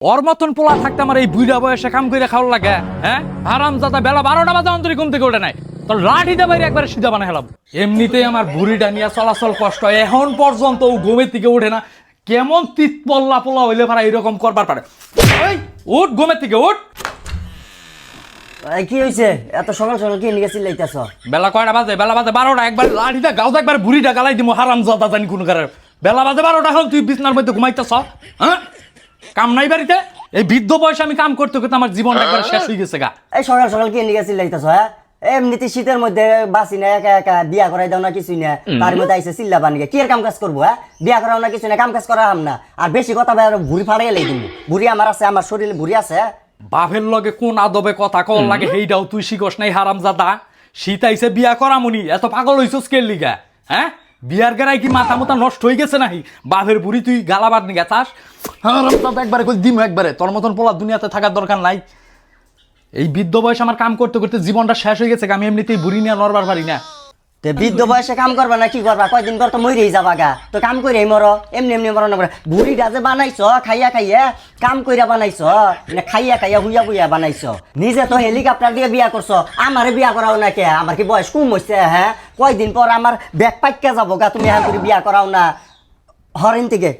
ওর মতন পোলা থাকতে আমার এই বুড়া বয়সে কাম করে খাওয়ার লাগে হ্যাঁ? আরাম দাদা বেলা বারোটা বাজে অন্তরি ঘুম থেকে ওঠে নাই। তোর লাঠিতে বাইরে একবারে সিধা বানা হেলাম এমনিতেই আমার বুড়িটা নিয়ে চলাচল কষ্ট এখন পর্যন্ত ও ঘুমের থেকে ওঠে না। কেমন তিত পল্লা পোলা হইলে ভাড়া এরকম করবার পারে? এই, উঠ ঘুমের থেকে উঠ! কি হয়েছে এত সকাল সকাল কি নিয়ে চিল্লাইতেছ? বেলা কয়টা বাজে? বেলা বাজে বারোটা। একবার লাঠিটা গাও একবার বুড়িটা গালাই দিব হারাম জাদা জানি কোন কারণে বেলা বাজে বারোটা এখন তুই বিছনার মধ্যে ঘুমাইতেছ হ্যাঁ? কাম নাই বাড়িতে? এই বৃদ্ধ বয়সে আমি কাম করতে করতে আমার জীবনটা একবার শেষ হয়ে গেছে গা। এই সকাল সকাল কি নিয়ে চিল্লাইতেছ হ্যাঁ? এমনিতে শীতের মধ্যে বাসি না একা একা বিয়া করাই দাও না কিছুই না। তার মধ্যে আইসে চিল্লা বানিয়ে কি আর কাম কাজ করব হ্যাঁ? বিয়া করাও না কিছু না কাম কাজ করা হাম না। আর বেশি কথা বাইরে ভুড়ি ফাড়ে গেলে তুমি ভুড়ি আমার আছে আমার শরীরে ভুড়ি আছে হ্যাঁ? বাপের লগে কোন আদবে কথা কল লাগে সেইটাও তুই শিখস নাই হারাম জাদা শীত আইসে বিয়া করামুনি এত পাগল হইছস কে লিগা হ্যাঁ? বিয়ার গেরাই কি মাথা মাথা নষ্ট হয়ে গেছে নাহি বাপের বুড়ি তুই গালাবাদ নিগা গেছাস? হারাম জাদা একবারে কই দিম একবারে। তোর মতন পোলা দুনিয়াতে থাকার দরকার নাই। এই বৃদ্ধ বয়স আমার কাম করতে করতে জীবনটা শেষ হয়ে গেছে, আমি এমনিতেই বুড়ি নিয়ে নড়বার পারি না। তে বৃদ্ধ বয়সে কাম করবা না কি করবা? কয়দিন পর তো মরেই যাবা গা। তো কাম করে মর। এমনি এমনি মর না বুড়িটা যে বানাইছ, খাইয়া খাইয়া কাম কইরা বানাইছ না খাইয়া খাইয়া হুইয়া বুইয়া বানাইছ, নিজে তো হেলিকপ্টার দিয়ে বিয়া করছ, আমারে বিয়া করাও না কে? আমার কি বয়স কম হইছে হ্যাঁ? কয়দিন পর আমার ব্যাগ পাইকা যাব গা তুমি হ্যাঁ করে বিয়া করাও না। হরেন থেকে।